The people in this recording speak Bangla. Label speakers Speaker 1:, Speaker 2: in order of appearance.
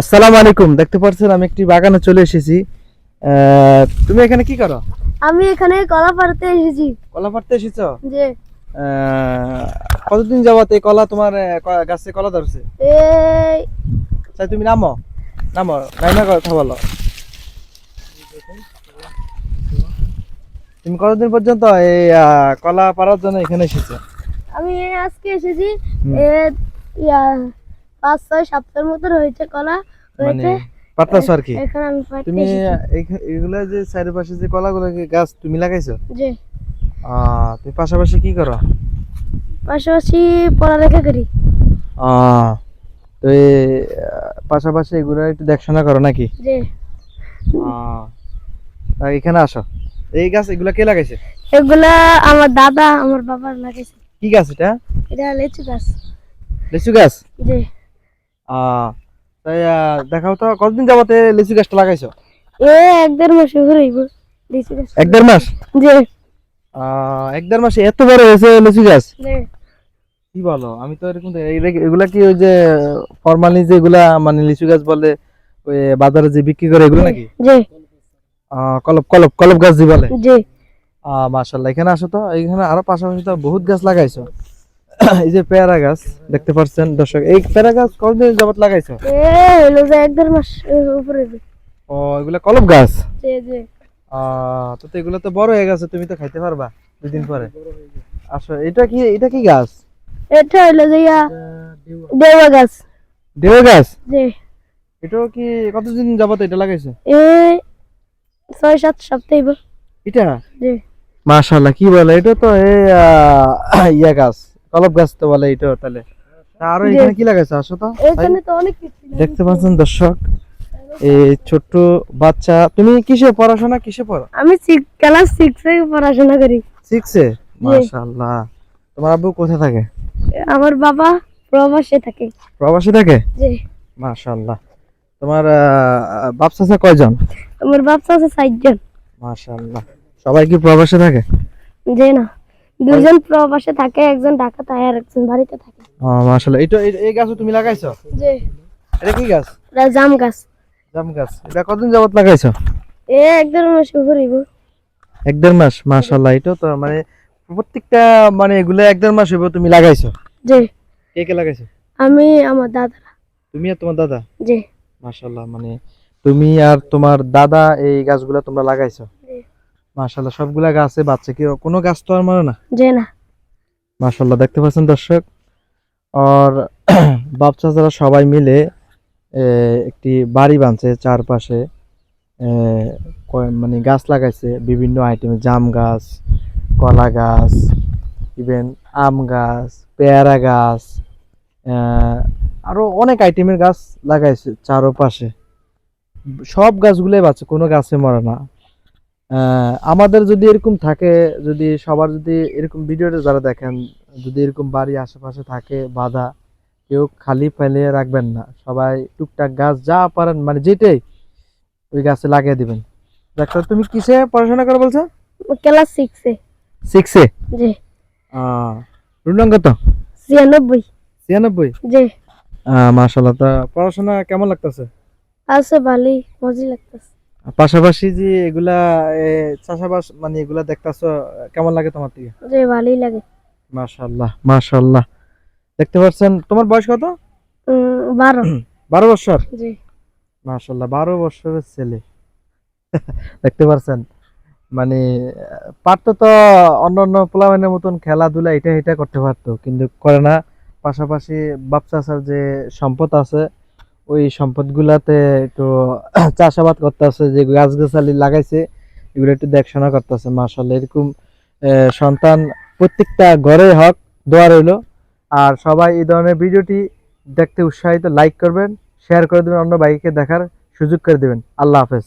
Speaker 1: আসসালামু আলাইকুম। দেখতে পাচ্ছেন আমি একটি বাগানে চলে এসেছি। তুমি এখানে কি করো?
Speaker 2: আমি এখানে কলা পাড়তে এসেছি।
Speaker 1: কলা পাড়তে এসেছ? আহ, কতদিন যাবত এই কলা তোমার গাছে কলা ধরছে?
Speaker 2: এই
Speaker 1: তাই তুমি নামো। নামো নাইমা কথা বলো। তুমি কতদিন পর্যন্ত এই কলা পাড়ার জন্য এখানে এসেছ?
Speaker 2: আমি আজকে এসেছি এ ইয়া পাঁচ ছয় সপ্তাহের মতো রয়েছে কলা।
Speaker 1: মানে পারতাছো আর কি? তুমি এগুলা যে চারিপাশে যে কলাগুলো গাছ তুমি লাগাইছো? আহ, তুমি পাশাপাশি কি করো?
Speaker 2: পাশাপাশি পড়ালেখা করি।
Speaker 1: তো পাশাপাশি এগুলো একটু দেখাশোনা করো নাকি? আহ, এখানে আসো। এই গাছ এগুলা কে লাগাইছে?
Speaker 2: এগুলা আমার দাদা আমার বাবার লাগাইছে।
Speaker 1: কি গাছ এটা?
Speaker 2: এটা লেচু গাছ।
Speaker 1: লিচু গাছ?
Speaker 2: যে
Speaker 1: আহ, তাই দেখাও তো কতদিন যাবতে লিচু গাছটা লাগাইছো?
Speaker 2: এ এক দেড় মাস লেচু গাছ।
Speaker 1: এক দেড় মাস? আহ, এক দেড় মাসে এত বড় হয়েছে লিচু গাছ? কি বলো আমি তো এরকম এগুলা কি ওই যে ফরমালি যে এগুলা মানে লিচু গাছ বলে ওই বাজারে যে বিক্রি করে এগুলো নাকি? আহ, কলপ কলপ কলপ গাছ যে বলে?
Speaker 2: যে
Speaker 1: আহ মাশাল্লাহ এখানে আসো তো এখানে আরও পাশাপাশি তো বহুত গাছ লাগাইছো। এই যে পেয়ারা গাছ দেখতে পাচ্ছেন দর্শক এই পেয়ারা গাছ কতদিন যাবত লাগাইছো?
Speaker 2: এ হইল যে এক দেড় মাস উপরে
Speaker 1: ও এগুলা কলপ গাছ? তো তো এগুলো তো বড় হয়ে গেছে তুমি তো খাইতে পারবা দুদিন পরে। আসো এটা কি এটা কি গাছ?
Speaker 2: এটা হইল যে ইয়া দেওয়া গাছ।
Speaker 1: গাছ? এটাও কি কতদিন যাবত এটা লাগাইছো?
Speaker 2: ছয় সাত সপ্তাহ
Speaker 1: এটা? মাশাল্লাহ কি বলে? এটা তো ইয়া গাছ। কলপ গাছ তো বলে এটা তাহলে।
Speaker 2: আরও
Speaker 1: এখানে কি লাগাইছো? আসো তো।
Speaker 2: এখানে তো অনেক কিছু
Speaker 1: দেখতে পাচ্ছেন দর্শক এই ছোট্ট বাচ্চা তুমি কিসে পড়াশোনা কিসে পড়ো?
Speaker 2: আমি ক্লাস সিক্স এ পড়াশোনা করি।
Speaker 1: শিখছে মাশাআল্লাহ। তোমার আব্বু কোথায় থাকে?
Speaker 2: আমার বাবা প্রবাসে থাকে।
Speaker 1: প্রবাসী থাকে?
Speaker 2: যে
Speaker 1: মাশাআল্লাহ। তোমার বাপ চাচা কয়জন?
Speaker 2: আমার বাচ্চা আছে চারজন।
Speaker 1: মাশাআল্লাহ। সবাই কি প্রবাসে থাকে?
Speaker 2: যে না। দুজন প্রবাসে থাকে একজন ঢাকা থাকে আর একজন বাড়িতে থাকে।
Speaker 1: ও মাশাআল্লাহ। এটা এই- গাছও তুমি লাগাইছো?
Speaker 2: যে
Speaker 1: এটা কি গাছ?
Speaker 2: এটা জাম গাছ।
Speaker 1: জাম গাছ। এটা কতদিন যাবত লাগাইছো?
Speaker 2: এ এক দেড় মাস ঘুরিব
Speaker 1: এক দেড় মাস মাশাআল্লাহ। এটা তো মানে প্রত্যেকটা মানে এগুলো এক দেড় মাস হইব তুমি লাগাইছো?
Speaker 2: যে
Speaker 1: কে কে লাগাইছো?
Speaker 2: আমি আমার দাদা।
Speaker 1: তুমি আর তোমার দাদা?
Speaker 2: যে
Speaker 1: মাশাল্লাহ মানে তুমি আর তোমার দাদা এই গাছগুলা তোমরা লাগাইছো?
Speaker 2: জি।
Speaker 1: মাশাল্লাহ সবগুলা গাছে বাচ্চা কি কোনো গাছ তো আর মরে না?
Speaker 2: যে না।
Speaker 1: মাশাল্লাহ দেখতে পাচ্ছেন দর্শক? আর বাচ্চা চাচারা সবাই মিলে একটি বাড়ি বানছে চারপাশে মানে গাছ লাগাইছে বিভিন্ন আইটেমের জাম গাছ কলা গাছ ইভেন আম গাছ পেয়ারা গাছ আহ, আরও অনেক আইটেমের গাছ লাগাইছে চারপাশে। সব গাছগুলোই বাঁচে কোনো গাছে মরে না। আমাদের যদি এরকম থাকে যদি সবার যদি এরকম ভিডিওটা যারা দেখেন যদি এরকম বাড়ি আশেপাশে থাকে বাধা কেউ খালি ফেলে রাখবেন না। সবাই টুকটাক গাছ যা পারেন মানে যেটাই ওই গাছে লাগিয়ে দিবেন। ডাক্তার তুমি কিসে পড়াশোনা করে বলছো?
Speaker 2: ক্লাস সিক্স
Speaker 1: সিক্সে
Speaker 2: যে
Speaker 1: রুলং কত?
Speaker 2: ছিয়ানব্বই।
Speaker 1: ছিয়ানব্বই?
Speaker 2: যে
Speaker 1: মাশাল্লাহ তা পড়াশোনা কেমন লাগতেছে?
Speaker 2: আছে ভালোই মজা লাগতেছে।
Speaker 1: পাশাপাশি যে এগুলা চাষাবাস মানে এগুলা দেখতেছো কেমন লাগে তোমার থেকে
Speaker 2: যে ভালোই লাগে।
Speaker 1: মাশাল্লাহ মাশাল্লাহ দেখতে পাচ্ছেন তোমার বয়স কত?
Speaker 2: উম, বারো।
Speaker 1: বারো বছর?
Speaker 2: যে
Speaker 1: মাশাল্লাহ বারো বছরের ছেলে। দেখতে পাচ্ছেন মানে পারতো তো অন্য অন্য পোলামেনের মতন খেলাধুলা এটা এটা করতে পারতো কিন্তু করে না। পাশাপাশি বাপ চাষার যে সম্পদ আছে ওই সম্পদগুলাতে একটু চাষাবাদ করতেছে, যে গাছ গাছালি লাগাইছে, এগুলো একটু দেখাশোনা করতেছে মার্শাল এরকম সন্তান প্রত্যেকটা ঘরে হক, দোয়া রইল। আর সবাই এই ধরনের ভিডিওটি দেখতে উৎসাহিত লাইক করবেন শেয়ার করে দেবেন, অন্য বাইকে দেখার সুযোগ করে দেবেন। আল্লাহ হাফেজ।